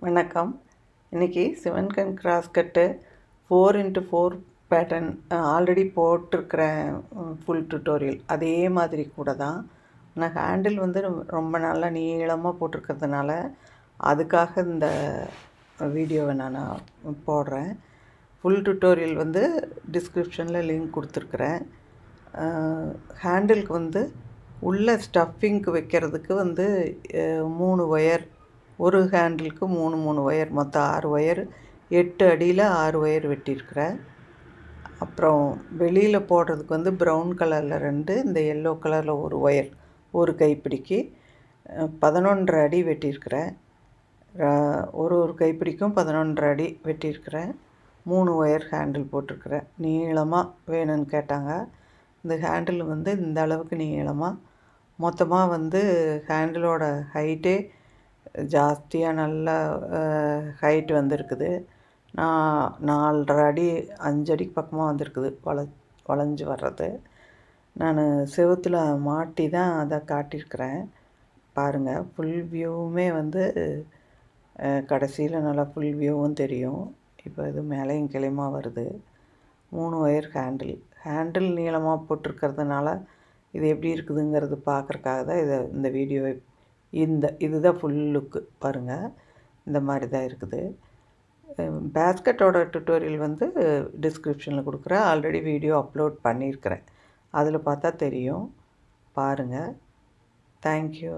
வணக்கம். இன்றைக்கி சிவன்கன் cross cut four into four pattern already போட்டிருக்கிறேன் ஃபுல் டுட்டோரியல் அதே மாதிரி கூட தான். ஆனால் ஹேண்டில் வந்து ரொம்ப- நல்லா நீளமாக போட்டிருக்கிறதுனால அதுக்காக இந்த வீடியோவை நான் போடுறேன். ஃபுல் டுட்டோரியல் வந்து டிஸ்கிரிப்ஷனில் லிங்க் கொடுத்துருக்குறேன். ஹேண்டிலுக்கு வந்து உள்ள ஸ்டஃப்பிங்க்கு வைக்கிறதுக்கு வந்து மூணு ஒயர் ஒரு ஹேண்டிலுக்கு மூணு மூணு ஒயர் மொத்தம் ஆறு ஒயர் எட்டு அடியில் ஆறு ஒயர் வெட்டியிருக்கிறேன் அப்புறம் வெளியில் போடுறதுக்கு வந்து ப்ரௌன் கலரில் ரெண்டு இந்த எல்லோ கலரில் ஒரு ஒயர் ஒரு கைப்பிடிக்கு பதினொன்றரை அடி வெட்டியிருக்கிறேன் ஒரு ஒரு கைப்பிடிக்கும் பதினொன்றரை அடி வெட்டியிருக்கிறேன் மூணு ஒயர் ஹேண்டில் போட்டிருக்கிறேன் நீளமாக வேணும்னு கேட்டாங்க. இந்த ஹேண்டில் வந்து இந்த அளவுக்கு நீளமாக மொத்தமாக வந்து ஹேண்டிலோட ஹைட்டே ஜாஸ்தியாக நல்லா ஹைட் வந்திருக்குது. நான் நாலரை அடி அஞ்சு அடிக்கு பக்கமாக வந்திருக்குது வள வளைஞ்சு வர்றது. நான் செவுத்தில் மாட்டி தான் அதை காட்டியிருக்கிறேன். பாருங்கள் ஃபுல் வியூவுமே வந்து கடைசியில் நல்லா ஃபுல் வியூவும் தெரியும். இப்போ இது மேலேயும் கிளையுமா வருது. மூணு ஒயர் ஹேண்டில் ஹேண்டில் நீளமாக போட்டிருக்கிறதுனால இது எப்படி இருக்குதுங்கிறது பார்க்குறக்காக தான் இதை இந்த வீடியோவை இந்த இதுதான் ஃபுல் லுக்கு பாருங்கள் இந்த மாதிரி தான் இருக்குது பேஸ்கட்டோட டுட்டோரியல் வந்து டிஸ்கிரிப்ஷனில் கொடுக்குறேன். ஆல்ரெடி வீடியோ அப்லோட் பண்ணியிருக்கிறேன். அதில் பார்த்தா தெரியும். பாருங்கள் தேங்க்யூ